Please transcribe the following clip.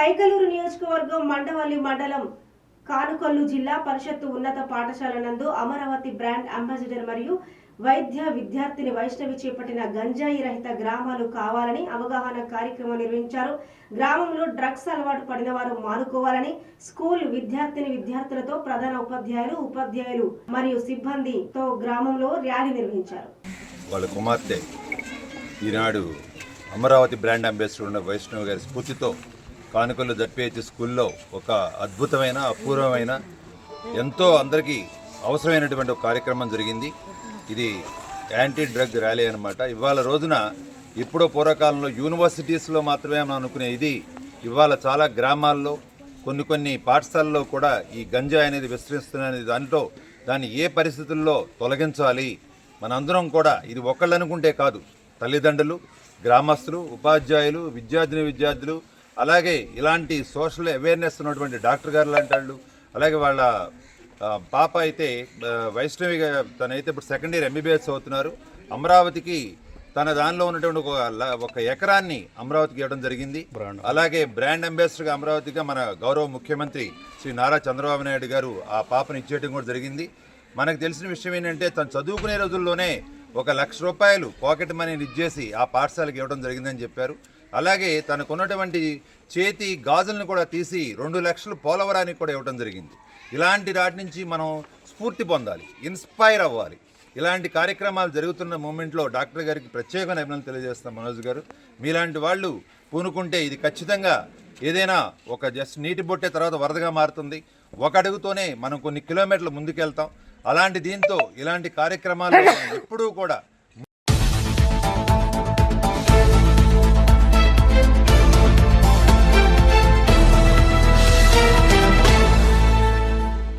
కైకలూరు నియోజకవర్గం మండవల్లి మండలం కానుకొల్లు జిల్లా పరిషత్తు ఉన్నత పాఠశాల నందు అమరావతి బ్రాండ్ అంబాసిడర్ మరియు వైద్య విద్యార్థిని వైష్ణవి చేపట్టిన గంజాయి రహిత గ్రామాలు కావాలని అవగాహన కార్యక్రమం నిర్వహించారు. గ్రామంలో డ్రగ్స్ అలవాటు పడిన వారు మానుకోవాలని స్కూల్ విద్యార్థిని విద్యార్థులతో ప్రధాన ఉపాధ్యాయులు ఉపాధ్యాయులు మరియు సిబ్బందితో గ్రామంలో ర్యాలీ నిర్వహించారు. వాళ్ళ కుమార్తె ఈనాడు అమరావతి బ్రాండ్ అంబాసిడర్ ఉన్న వైష్ణవ్ గారి స్ఫూర్తితో కానుకలు జడ్పిహెచ్ స్కూల్లో ఒక అద్భుతమైన అపూర్వమైన ఎంతో అందరికీ అవసరమైనటువంటి ఒక కార్యక్రమం జరిగింది. ఇది యాంటీ డ్రగ్ ర్యాలీ అనమాట ఇవాళ రోజున ఇప్పుడో పూర్వకాలంలో యూనివర్సిటీస్లో మాత్రమే మనం అనుకునే ఇది ఇవాళ చాలా గ్రామాల్లో కొన్ని కొన్ని పాఠశాలల్లో కూడా ఈ గంజాయి అనేది విస్తరిస్తున్నది. దాంట్లో దాన్ని ఏ పరిస్థితుల్లో తొలగించాలి? మనందరం కూడా ఇది ఒకళ్ళు అనుకుంటే కాదు. తల్లిదండ్రులు గ్రామస్తులు ఉపాధ్యాయులు విద్యార్థిని విద్యార్థులు అలాగే ఇలాంటి సోషల్ అవేర్నెస్ ఉన్నటువంటి డాక్టర్ గారు లాంటి వాళ్ళు అలాగే వాళ్ళ పాప అయితే ఆ, వైష్ణవి గా- తనైతే ఇప్పుడు సెకండ్ ఇయర్ ఎంబీబీఎస్ అవుతున్నారు అమరావతికి తన దానిలో ఉన్నటువంటి ఒక ఒక ఎకరాన్ని అమరావతికి ఇవ్వడం జరిగింది. అలాగే బ్రాండ్ అంబాసిడర్గా అమరావతిగా మన గౌరవ ముఖ్యమంత్రి శ్రీ నారా చంద్రబాబు నాయుడు గారు ఆ పాపను ఇచ్చేయడం కూడా జరిగింది. మనకు తెలిసిన విషయం ఏంటంటే తను చదువుకునే రోజుల్లోనే ఒక లక్ష రూపాయలు పాకెట్ మనీని ఇచ్చేసి ఆ పాఠశాలకు ఇవ్వడం జరిగిందని చెప్పారు. అలాగే తనకున్నటువంటి చేతి గాజులను కూడా తీసి రెండు లక్షలు పోలవరానికి కూడా ఇవ్వడం జరిగింది. ఇలాంటి వాటి నుంచి మనం స్ఫూర్తి పొందాలి ఇన్స్పైర్ అవ్వాలి. ఇలాంటి కార్యక్రమాలు జరుగుతున్న మూమెంట్లో డాక్టర్ గారికి ప్రత్యేకమైన అభినందనలు తెలియజేస్తాం మనోజ్ గారు. మీలాంటి వాళ్ళు పూనుకుంటే ఇది ఖచ్చితంగా ఏదైనా ఒక జస్ట్ నీటి బొట్టే తర్వాత వరదగా మారుతుంది. ఒక అడుగుతోనే మనం కొన్ని కిలోమీటర్లు ముందుకెళ్తాం. అలాంటి దీంతో ఇలాంటి కార్యక్రమాలు ఎప్పుడూ కూడా